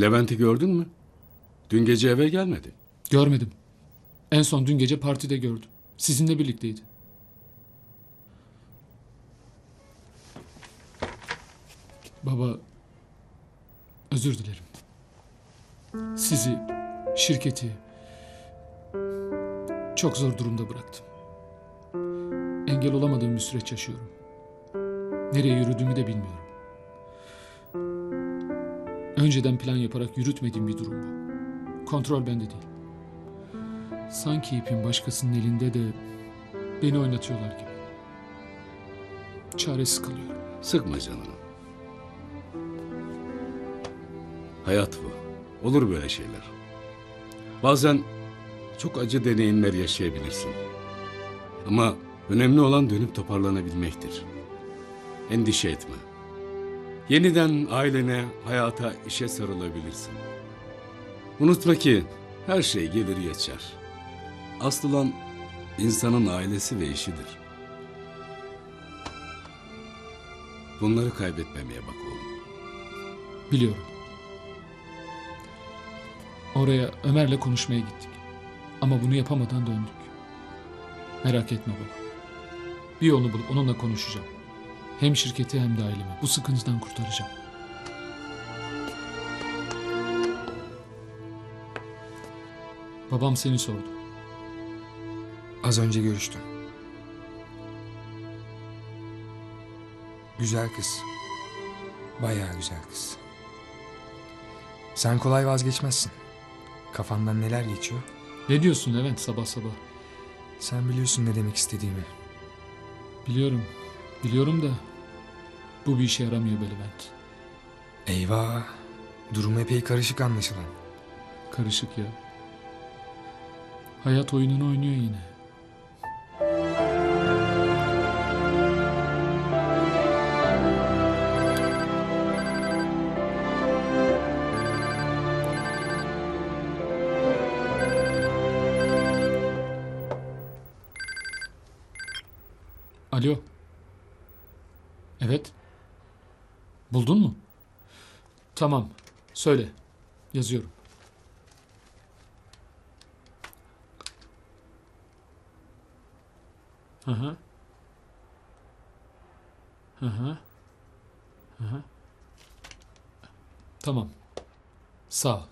Levent'i gördün mü? Dün gece eve gelmedi. Görmedim. En son dün gece partide gördüm. Sizinle birlikteydi. Baba, özür dilerim. Sizi, şirketi çok zor durumda bıraktım. Engel olamadığım bir süreç yaşıyorum. Nereye yürüdüğümü de bilmiyorum. Önceden plan yaparak yürütmediğim bir durum bu. Kontrol bende değil. Sanki ipin başkasının elinde de beni oynatıyorlar gibi. Çaresiz kalıyorum. Sıkma canını. Hayat bu. Olur böyle şeyler. Bazen çok acı deneyimler yaşayabilirsin. Ama önemli olan dönüp toparlanabilmektir. Endişe etme. Yeniden ailene, hayata, işe sarılabilirsin. Unutma ki her şey gelir geçer. Asıl olan insanın ailesi ve işidir. Bunları kaybetmemeye bak oğlum. Biliyorum. Oraya Ömer'le konuşmaya gittik. Ama bunu yapamadan döndük. Merak etme baba. Bir yolunu bulup onunla konuşacağım. Hem şirketi hem de ailemi bu sıkıntıdan kurtaracağım. Babam seni sordu. Az önce görüştüm. Güzel kız. Bayağı güzel kız. Sen kolay vazgeçmezsin. Kafandan neler geçiyor? Ne diyorsun Levent sabah sabah? Sen biliyorsun ne demek istediğimi. Biliyorum. Biliyorum da bu bir işe yaramıyor be Levent. Eyvah. Durum epey karışık anlaşılan. Karışık ya. Hayat oyununu oynuyor yine. Alo. Evet. Buldun mu? Tamam. Söyle. Yazıyorum. Hı hı. Hı hı. Hı hı. Tamam. Sağ ol.